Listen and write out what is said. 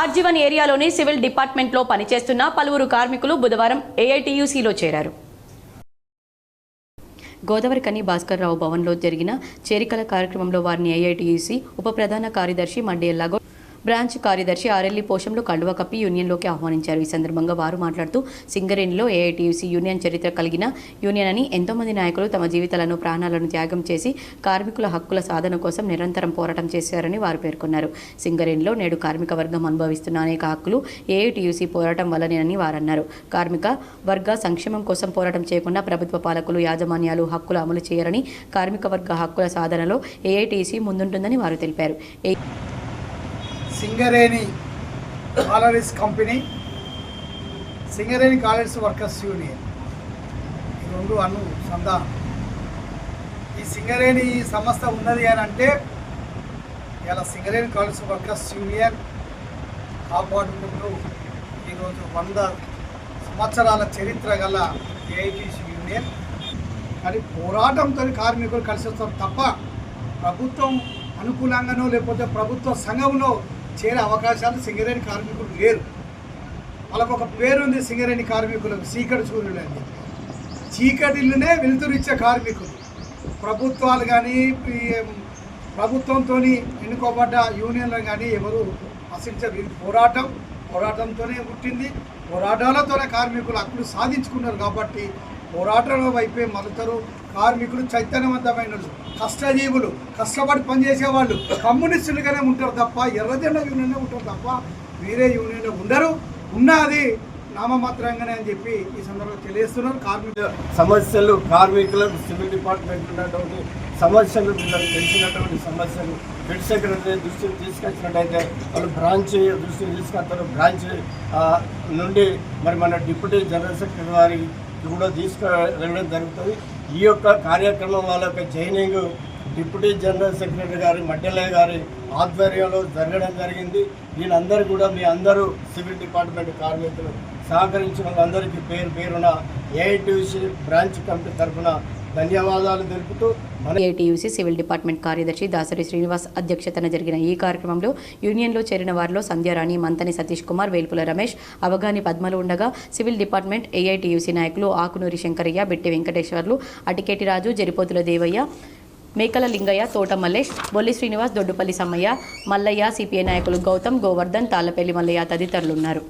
RG one ఏరియాలోని civil డిపార్ట్మెంట్లో పనిచేస్తున్న పలువురు కార్మికులు బుధవారం ఏఐటీయూసీలో చేరారు. గోదావరి కని భాస్కర్ రావు భవన్లో జరిగిన చేరికల కార్యక్రమంలో వారిని ఏఐటీయూసీ ఉప ప్రధాన కార్యదర్శి మండే ఎల్లాగో బ్రాంచ్ కార్యదర్శి ఆర్ఎల్ఈ పోషంలో కండువ కప్పి యూనియన్లోకి ఆహ్వానించారు. ఈ సందర్భంగా వారు మాట్లాడుతూ సింగరేణిలో ఏఐటీయూసీ యూనియన్ చరిత్ర కలిగిన యూనియన్ అని ఎంతోమంది నాయకులు తమ జీవితాలను ప్రాణాలను త్యాగం చేసి కార్మికుల హక్కుల సాధన కోసం నిరంతరం పోరాటం చేశారని వారు పేర్కొన్నారు. సింగరేణిలో నేడు కార్మిక వర్గం అనుభవిస్తున్న అనేక హక్కులు ఏఐటీయూసీ పోరాటం వల్లనేనని వారన్నారు. కార్మిక వర్గ సంక్షేమం కోసం పోరాటం చేయకుండా ప్రభుత్వ పాలకులు యాజమాన్యాలు హక్కులు అమలు చేయరని కార్మిక వర్గ హక్కుల సాధనలో ఏఐటీసీ ముందుంటుందని వారు తెలిపారు. ఏ- Singareni collieries company Singareni collieries workers union. ఈ రెండు అను సంధానం. ఈ సింగరేణి సంస్థ ఉన్నది అని అంటే ఇలా సింగరేణి కాలరీస్ వర్కర్స్ యూనియన్ కాపాడుకుంటూ ఈరోజు వంద సంవత్సరాల చరిత్ర గల ఏఐటీసీ యూనియన్. కానీ పోరాటంతో కార్మికులు కలిసి వస్తారు తప్ప ప్రభుత్వం అనుకూలంగానో లేకపోతే ప్రభుత్వ సంఘంలో చేరే అవకాశాలు సింగరేణి కార్మికులు లేరు. వాళ్ళకు ఒక పేరుంది సింగరేణి కార్మికులకు చీకటి సూర్యులు అని. చెప్పి. వెలుతురిచ్చే కార్మికులు. ప్రభుత్వాలు కానీ ప్రభుత్వంతో ఎన్నుకోబడ్డ యూనియన్లు కానీ ఎవరు అసలు పోరాటం పోరాటంతోనే పుట్టింది. పోరాటాలతోనే కార్మికులు హక్కులు సాధించుకున్నారు కాబట్టి పోరాటంలో వైపే మలుతారు. కార్మికులు చైతన్యవంతమైన కష్టజీవులు కష్టపడి పనిచేసేవాళ్ళు కమ్యూనిస్టులుగానే ఉంటారు తప్ప ఎర్రజెండ యూనియన్లో ఉంటారు తప్ప వేరే యూనియన్లో ఉండరు. ఉన్నది నామమాత్రంగానే అని చెప్పి ఈ సందర్భంగా తెలియజేస్తున్నారు. కార్మికులు సమస్యలు కార్మికులకు సివిల్ డిపార్ట్మెంట్ ఉన్నటువంటి సమస్యలు వీళ్ళకి తెలిసినటువంటి సమస్యలు హెడ్ సెక్రటరీ దృష్టిని తీసుకొచ్చినట్టయితే వాళ్ళు బ్రాంచ్ దృష్టిని తీసుకొస్తారు. బ్రాంచ్ నుండి మరి మన డిప్యూటీ జనరల్ సెక్రటరీ వారికి కూడా తీసుకు వెళ్ళడం జరుగుతుంది. ఈ యొక్క కార్యక్రమం వాళ్ళ యొక్క జైనింగ్ డిప్యూటీ జనరల్ సెక్రటరీ గారి మడ్డలయ్య గారి ఆధ్వర్యంలో జరగడం జరిగింది. వీళ్ళందరూ కూడా మీ అందరూ సివిల్ డిపార్ట్మెంట్ కార్మికులు సహకరించిన వాళ్ళందరికీ పేరు పేరున ఏఐటీసీ బ్రాంచ్ కమిటీ తరఫున ధన్యవాదాలు తెలుపుతూ ఏటీయూసీ సివిల్ డిపార్ట్మెంట్ కార్యదర్శి దాసరి శ్రీనివాస్ అధ్యక్షతన జరిగిన ఈ కార్యక్రమంలో యూనియన్లో చేరిన వారిలో సంధ్యారాణి మంతని సతీష్ కుమార్ వేల్పుల రమేష్ అవగాని పద్మలు ఉండగా సివిల్ డిపార్ట్మెంట్ ఏఐటీయూసీ నాయకులు ఆకునూరి శంకరయ్య బెట్టి వెంకటేశ్వర్లు అటికేటి రాజు జరిపోతుల దేవయ్య మేకల లింగయ్య తోట మల్లేష్ బొల్లి శ్రీనివాస్ దొడ్డుపల్లి సమ్మయ్య మల్లయ్య సిపిఐ నాయకులు గౌతమ్ గోవర్ధన్ తాళ్ళపల్లి మల్లయ్య తదితరులున్నారు.